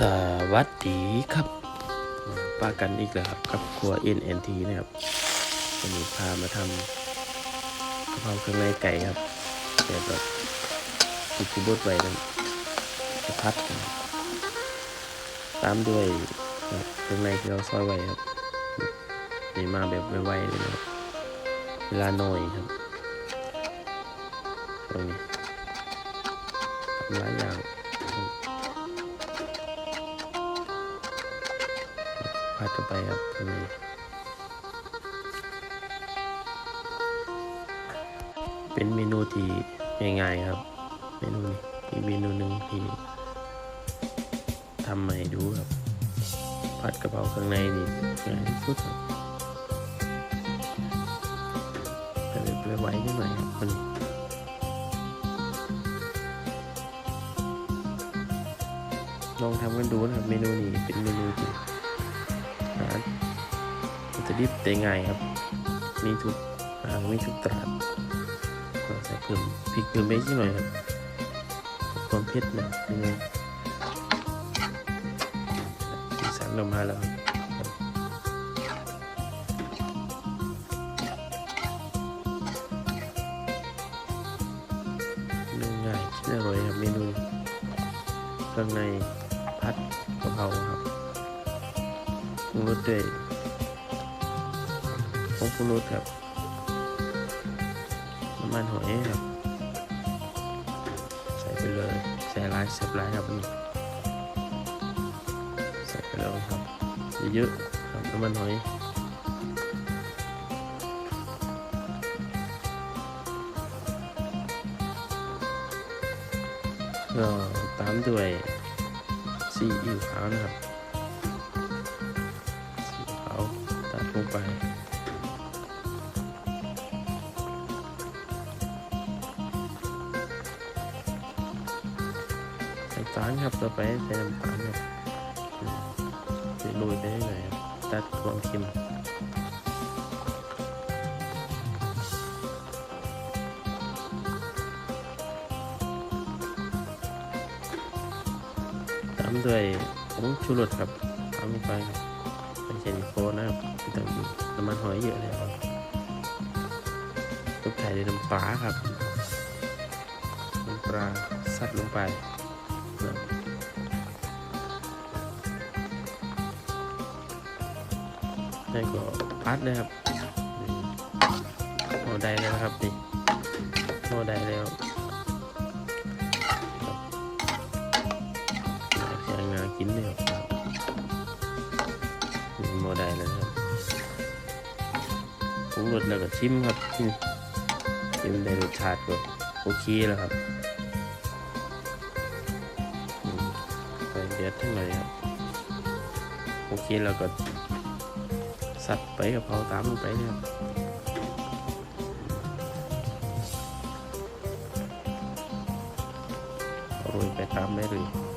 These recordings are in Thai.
สวัสดีครับป้ากันอีกแล้วครับกับครัว NNT นะครับวันนี้พามาทำกะเพราเครื่องในไก่ครับแบบแบบที่คุบดไว้นั้นจะพัดตามด้วยเครื่องในที่เราซอยไว้ครับนี่มาแบบไวๆเลยนะครับเวลาหน่อยครับตรงนี้ทำหลายอย่าง พัดเข้าไปครับตรงนี้เป็นเมนูที่ง่ายๆครับ เมนูนี้อีเมนูหนึ่งที่ทำให้ดูครับ ผัดกระเพราข้างในนี่ง่ายที่สุดครับแต่เปไว้นิดหน่อยครับคนนี้ลองทำกันดูนะครับ เมนูนี้เป็นเมนูที่ หาวัตถุดิบได้ง่ายครับ มีทุกหางมีทุกตลาดก็ใส่เพิ่มพริกเพิ่มไปนิดหน่อยครับความเผ็ดนะนี่ไงสีสันออกมาแล้วครับเมนูง่ายกินอร่อยครับเมนูเครื่องในผัดกะเพราครับ ปรุงรสด้วยผงปรุงรสครับน้ำมันหอยครับ ใส่ไปเลยใส่หลายสับหลายครับนนี้ใส่ไปแล้วครับเยอะๆครับน้ำมันหอยก็ตามด้วยซีอิ๊วขาวนะครับ ลงไปน้ำตาลครับต่อไปใส่น้ำตาลครับจะโรยไปให้หน่อยครับตัดความเค็มตามด้วยผงชูรสครับตามลงไปครับไม่ใช่นโคนะครับ หอยเยอะเลยตบท้ายด้วยน้ำปลาครับ น้ำปลาซัดลงไปนะแล้ก็พัดเลยครับนี่พอได้แล้วครับนี่พอได้แล้วครับอยากงากินเลยครับโมได้แล้ว รสแล้วก็ชิมครับชิมชิมได้รสชาติก็โอเคแล้วครับอืมไปเดือดทั้งหลยครับโอเคแล้วก็สัดไปกับเขาตามลงไปเนะครับโรยไปตามได้เลย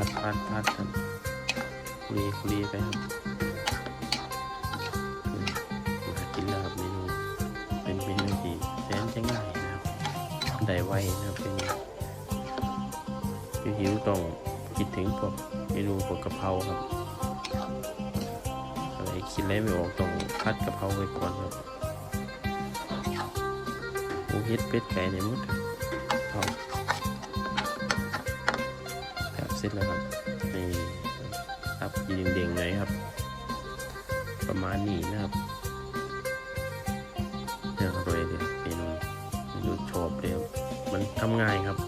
พัดพัดพัดครับคุรีคุรีไปครับมากินแล้วครับเมนูเป็นเมนูที่แสนจะง่ายนะครับได้ไวนะครับเป็นหิวต้องคิดถึงพวกเมนูพวกกะเพราครับอะไรคิดอะไรไม่ออกต้องพัดกะเพราไว้ก่อนครับหมูเฮ็ดเป็ดไก่ในมุดครับทอดครับ เสร็จแล้วครับนี่ครับยีเด้งๆเลยครับ ประมาณนี้นะครับเรื่องอร่อยเลยเมนูเมนูชอบเลยครับมันทำง่ายครับ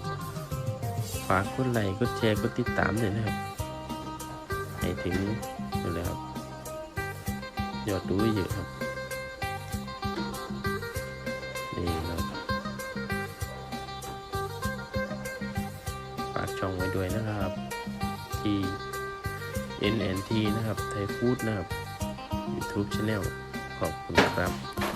ฝากกดไลค์กดแชร์กดติดตามเลยนะครับ ให้ถึงนี่เลยครับยอดดูเยอะครับ ด้วยนะครับ ที่ NNT นะครับไทยฟู้ดนะครับ YouTube Channel ขอบคุณครับ